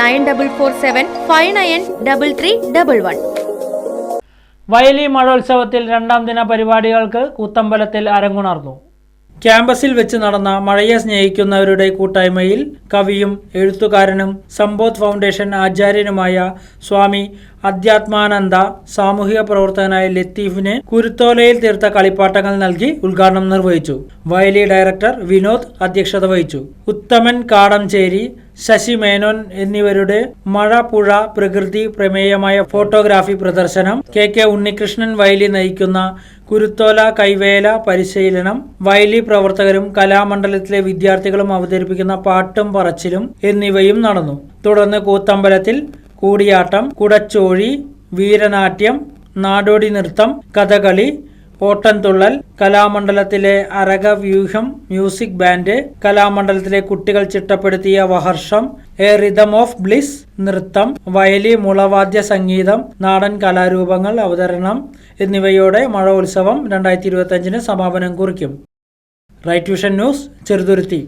nine double four seven five nine double three double one. Vayali മഴോത്സവത്തിൽ രണ്ടാം ദിന പരിപാടികൾക്ക് കൂത്തമ്പലത്തിൽ അരങ്ങുണർന്നു. ക്യാമ്പസിൽ വെച്ച് നടന്ന മഴയെ സ്നേഹിക്കുന്നവരുടെ കൂട്ടായ്മയിൽ കവിയും എഴുത്തുകാരനും സമ്പോധ് ഫൗണ്ടേഷൻ ആചാര്യനുമായ സ്വാമി അധ്യാത്മാനന്ദ സാമൂഹിക പ്രവർത്തകനായ ലത്തീഫിന് കുരുത്തോലയിൽ തീർത്ത കളിപ്പാട്ടങ്ങൾ നൽകി ഉദ്ഘാടനം നിർവഹിച്ചു. വയലി ഡയറക്ടർ വിനോദ് അധ്യക്ഷത വഹിച്ചു. ഉത്തമൻ കാടംചേരി ശശി മേനോൻ എന്നിവരുടെ മഴ പുഴ പ്രകൃതി പ്രമേയമായ ഫോട്ടോഗ്രാഫി പ്രദർശനം കെ കെ ഉണ്ണികൃഷ്ണൻ വയലി നയിക്കുന്ന കുരുത്തോല കൈവേല പരിശീലനം വയലി പ്രവർത്തകരും കലാമണ്ഡലത്തിലെ വിദ്യാർത്ഥികളും അവതരിപ്പിക്കുന്ന പാട്ടും പറച്ചിലും എന്നിവയും നടന്നു. തുടർന്ന് കൂത്തമ്പലത്തിൽ കൂടിയാട്ടം കുടച്ചോഴി വീരനാട്യം നാടോടി നൃത്തം കഥകളി ഓട്ടൻതുള്ളൽ കലാമണ്ഡലത്തിലെ അരകവ്യൂഹം മ്യൂസിക് ബാൻഡ് കലാമണ്ഡലത്തിലെ കുട്ടികൾ ചിട്ടപ്പെടുത്തിയ വഹർഷം എ റിതം ഓഫ് ബ്ലിസ് നൃത്തം വയലി മുളവാദ്യ സംഗീതം നാടൻ കലാരൂപങ്ങൾ അവതരണം എന്നിവയോടെ മഴ ഉത്സവം രണ്ടായിരത്തി സമാപനം കുറിക്കും. Right Vision News Cheruthuruthy.